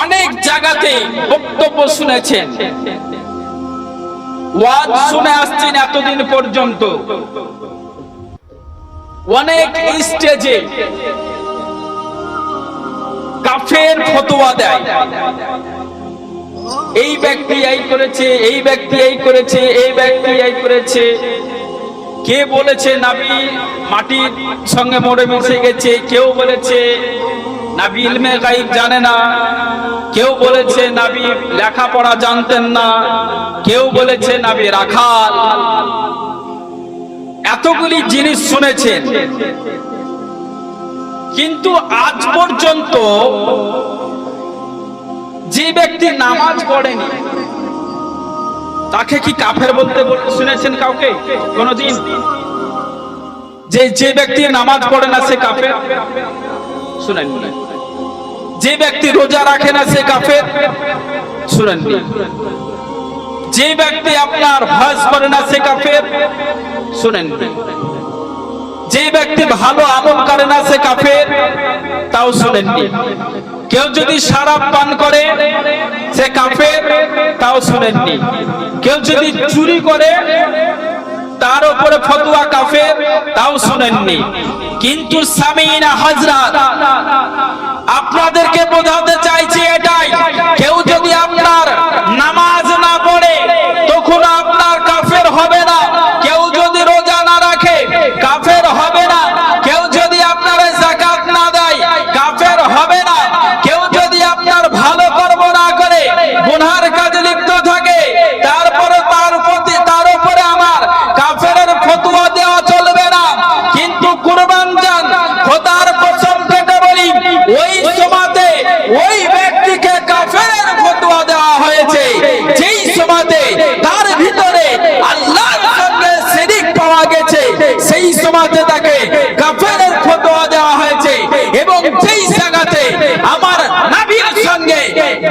অনেক জায়গাতে বক্তব্য শুনেছেন। ওয়াজ শুনে আসছেন এতদিন পর্যন্ত। অনেক স্টেজে কাফের ফতোয়া দেয়। এই ব্যক্তি এই করেছে, এই ব্যক্তি এই করেছে, এই ব্যক্তি এই করেছে। কে বলেছে নাবি মাটির সঙ্গে মরে মিশে গেছে? কেউ বলেছে নাবি ইলমে গাইব জানে না। কেউ বলেছে নাবি জানতেন না। কেউ বলেছে নাবি রাখাল। এতগুলি জিনিস শুনেছেন। কিন্তু আজ পর্যন্ত যে ব্যক্তি নামাজ পড়েনি, তাকে কি কাফের বলতে বল- শুনেছেন কাউকে? কোনদিন? যে যে ব্যক্তি নামাজ পড়ে না, সে কাফের? যে ব্যক্তি রোজা রাখে না, সে কাফের। শুনেননি যে ব্যক্তি আপনার হজ করে না, সে কাফের। শুনেননি যে ব্যক্তি ভালো আমল করে না, সে কাফের। তাও শুনেননি কেউ যদি শারাব পান করে, সে কাফের। তাও শুনেননি কেউ যদি চুরি করে, তার উপরে ফতুয়া কাফের, তাও শুনেননি কিন্তু সামিনা হাজরা আপনাদেরকে বোঝাতে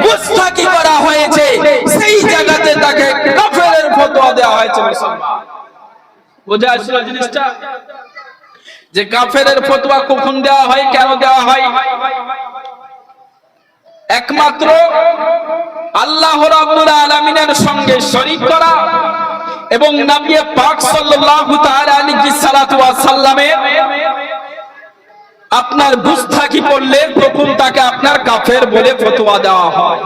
মুস্তাকি করা হয়েছে। সেই জায়গাতে তাকে কাফেরের ফতোয়া দেওয়া হয়েছে বোঝা আসলো জিনিসটা? যে কাফেরের ফতোয়া কখন দেওয়া হয়, কেন দেওয়া হয়? একমাত্র আল্লাহ রাব্বুল আলামিনের সঙ্গে শরীক করা এবং নবী পাক সাল্লাল্লাহু তাআলা আলাইহি সাল্লাতু ওয়াস সাল্লামের আপনার গুস্তাকি পড়লে তখন তাকে আপনার কাফের বলে ফতোয়া দেওয়া হয়।